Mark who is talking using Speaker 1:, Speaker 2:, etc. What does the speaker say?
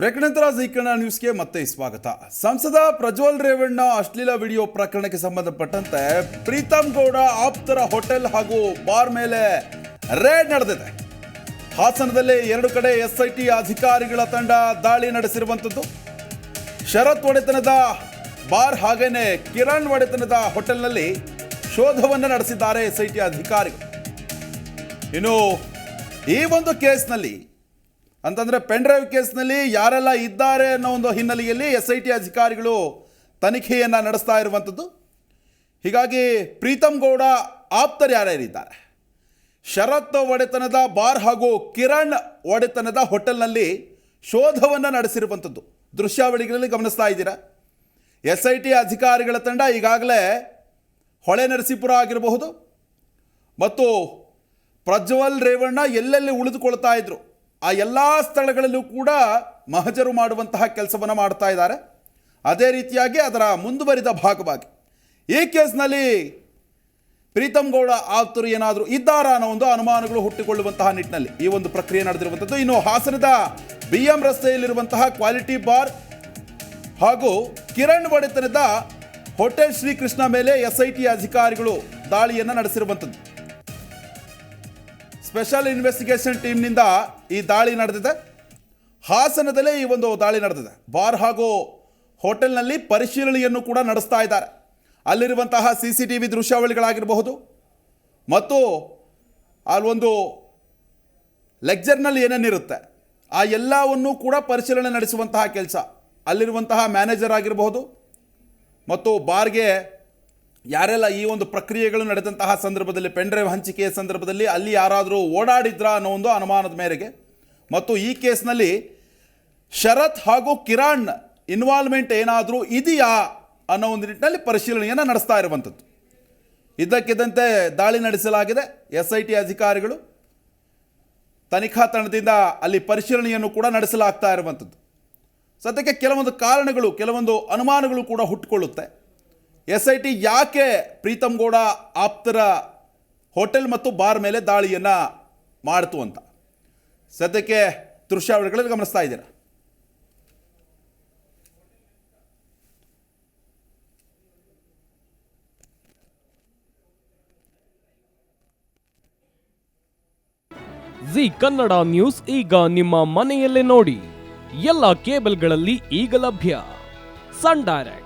Speaker 1: Break ನಂತರ ಕನ್ನಡ ನ್ಯೂಸ್ಗೆ ಮತ್ತೆ ಸ್ವಾಗತ. ಸಂಸದ ಪ್ರಜ್ವಲ್ ರೇವಣ್ಣ ಅಶ್ಲೀಲ ವಿಡಿಯೋ ಪ್ರಕರಣಕ್ಕೆ ಸಂಬಂಧಪಟ್ಟಂತೆ ಪ್ರೀತಮ್ ಗೌಡ ಆಪ್ತರ ಹೋಟೆಲ್ ಹಾಗೂ ಬಾರ್ ಮೇಲೆ ರೇಡ್ ನಡೆದಿದೆ. ಹಾಸನದಲ್ಲಿ ಎರಡು ಕಡೆ ಎಸ್ಐಟಿ ಅಧಿಕಾರಿಗಳ ತಂಡ ದಾಳಿ ನಡೆಸಿರುವಂಥದ್ದು. ಶರತ್ ಒಡೆತನದ ಬಾರ್ ಹಾಗೇನೆ ಕಿರಣ್ ಒಡೆತನದ ಹೋಟೆಲ್ನಲ್ಲಿ ಶೋಧವನ್ನು ನಡೆಸಿದ್ದಾರೆ ಎಸ್ಐಟಿ ಅಧಿಕಾರಿಗಳು. ಇನ್ನು ಈ ಒಂದು ಕೇಸ್ನಲ್ಲಿ ಅಂತಂದರೆ ಪೆನ್ಡ್ರೈವ್ ಕೇಸ್ನಲ್ಲಿ ಯಾರೆಲ್ಲ ಇದ್ದಾರೆ ಅನ್ನೋ ಒಂದು ಹಿನ್ನೆಲೆಯಲ್ಲಿ ಎಸ್ ಐ ಟಿ ಅಧಿಕಾರಿಗಳು ತನಿಖೆಯನ್ನು ನಡೆಸ್ತಾ ಇರುವಂಥದ್ದು. ಹೀಗಾಗಿ ಪ್ರೀತಮ್ ಗೌಡ ಆಪ್ತರು ಯಾರ್ಯಾರಿದ್ದಾರೆ? ಶರತ್ ಒಡೆತನದ ಬಾರ್ ಹಾಗೂ ಕಿರಣ್ ಒಡೆತನದ ಹೋಟೆಲ್ನಲ್ಲಿ ಶೋಧವನ್ನು ನಡೆಸಿರುವಂಥದ್ದು. ದೃಶ್ಯಾವಳಿಗಳಲ್ಲಿ ಗಮನಿಸ್ತಾ ಇದ್ದೀರಾ? ಎಸ್ ಐ ಟಿ ಅಧಿಕಾರಿಗಳ ತಂಡ ಈಗಾಗಲೇ ಹೊಳೆ ನರಸೀಪುರ ಆಗಿರಬಹುದು. ಮತ್ತು ಪ್ರಜ್ವಲ್ ರೇವಣ್ಣ ಎಲ್ಲೆಲ್ಲಿ ಉಳಿದುಕೊಳ್ತಾ ಇದ್ರು? ಆ ಎಲ್ಲ ಸ್ಥಳಗಳಲ್ಲೂ ಕೂಡ ಮಹಜರು ಮಾಡುವಂತಹ ಕೆಲಸವನ್ನು ಮಾಡ್ತಾ ಇದ್ದಾರೆ. ಅದೇ ರೀತಿಯಾಗಿ ಅದರ ಮುಂದುವರಿದ ಭಾಗವಾಗಿ. ಈ ಕೇಸ್ನಲ್ಲಿ ಪ್ರೀತಮ್ ಗೌಡ ಆಪ್ತರು ಏನಾದರೂ ಇದ್ದಾರಾ ಅನ್ನೋ ಒಂದು ಅನುಮಾನಗಳು ಹುಟ್ಟಿಕೊಳ್ಳುವಂತಹ ನಿಟ್ಟಿನಲ್ಲಿ ಈ ಒಂದು ಪ್ರಕ್ರಿಯೆ ನಡೆದಿರುವಂಥದ್ದು. ಇನ್ನು ಹಾಸನದ ಬಿ ಎಂ ರಸ್ತೆಯಲ್ಲಿರುವಂತಹ ಕ್ವಾಲಿಟಿ ಬಾರ್ ಹಾಗೂ ಕಿರಣ್ ಒಡೆತನದ ಹೋಟೆಲ್ ಶ್ರೀಕೃಷ್ಣ ಮೇಲೆ ಎಸ್ ಐ ಟಿ ಅಧಿಕಾರಿಗಳು ದಾಳಿಯನ್ನು ನಡೆಸಿರುವಂಥದ್ದು. ಸ್ಪೆಷಲ್ ಇನ್ವೆಸ್ಟಿಗೇಷನ್ ಟೀಮ್ನಿಂದ ಈ ದಾಳಿ ನಡೆದಿದೆ. ಹಾಸನದಲ್ಲೇ ಈ ಒಂದು ದಾಳಿ ನಡೆದಿದೆ. ಬಾರ್ ಹಾಗೂ ಹೋಟೆಲ್ನಲ್ಲಿ ಪರಿಶೀಲನೆಯನ್ನು ಕೂಡ ನಡೆಸ್ತಾ ಇದ್ದಾರೆ. ಅಲ್ಲಿರುವಂತಹ ಸಿ ಸಿ ಟಿ ವಿ ದೃಶ್ಯಾವಳಿಗಳಾಗಿರಬಹುದು. ಮತ್ತು ಅಲ್ಲೊಂದು ಲೆಕ್ಚರ್ನಲ್ಲಿ ಏನೇನಿರುತ್ತೆ ಆ ಎಲ್ಲವನ್ನೂ ಕೂಡ ಪರಿಶೀಲನೆ ನಡೆಸುವಂತಹ ಕೆಲಸ. ಅಲ್ಲಿರುವಂತಹ ಮ್ಯಾನೇಜರ್ ಆಗಿರಬಹುದು. ಮತ್ತು ಬಾರ್ಗೆ ಯಾರೆಲ್ಲ ಈ ಒಂದು ಪ್ರಕ್ರಿಯೆಗಳು ನಡೆದಂತಹ ಸಂದರ್ಭದಲ್ಲಿ ಪೆಂಡ್ರೈವ್ ಹಂಚಿಕೆಯ ಸಂದರ್ಭದಲ್ಲಿ ಅಲ್ಲಿ ಯಾರಾದರೂ ಓಡಾಡಿದ್ರಾ ಅನ್ನೋ ಒಂದು ಅನುಮಾನದ ಮೇರೆಗೆ ಮತ್ತು ಈ ಕೇಸ್ನಲ್ಲಿ ಶರತ್ ಹಾಗೂ ಕಿರಣ್ ಇನ್ವಾಲ್ವ್ಮೆಂಟ್ ಏನಾದರೂ ಇದೆಯಾ ಅನ್ನೋ ಒಂದು ನಿಟ್ಟಿನಲ್ಲಿ ಪರಿಶೀಲನೆಯನ್ನು ನಡೆಸ್ತಾ ಇರುವಂಥದ್ದು. ಇದ್ದಕ್ಕಿದ್ದಂತೆ ದಾಳಿ ನಡೆಸಲಾಗಿದೆ. ಎಸ್ ಐ ಟಿ ಅಧಿಕಾರಿಗಳು ತನಿಖಾ ತಂಡದಿಂದ ಅಲ್ಲಿ ಪರಿಶೀಲನೆಯನ್ನು ಕೂಡ ನಡೆಸಲಾಗ್ತಾ ಇರುವಂಥದ್ದು. ಸದ್ಯಕ್ಕೆ ಕೆಲವೊಂದು ಕಾರಣಗಳು, ಕೆಲವೊಂದು ಅನುಮಾನಗಳು ಕೂಡ ಹುಟ್ಟುಕೊಳ್ಳುತ್ತೆ ಎಸ್ ಐ ಟಿ ಯಾಕೆ ಪ್ರೀತಮ್ ಗೌಡ ಆಪ್ತರ ಹೋಟೆಲ್ ಮತ್ತು ಬಾರ್ ಮೇಲೆ ದಾಳಿಯನ್ನು ಮಾಡ್ತು ಅಂತ? ಸದ್ಯಕ್ಕೆ ದೃಶ್ಯಾವಳಿಗಳಲ್ಲಿ ಗಮನಿಸ್ತಾ ಇದ್ದೀರಾ?
Speaker 2: ಜಿ ಕನ್ನಡ ನ್ಯೂಸ್ ಈಗ ನಿಮ್ಮ ಮನೆಯಲ್ಲೇ ನೋಡಿ. ಎಲ್ಲ ಕೇಬಲ್ಗಳಲ್ಲಿ ಈಗ ಲಭ್ಯ. Sun Direct.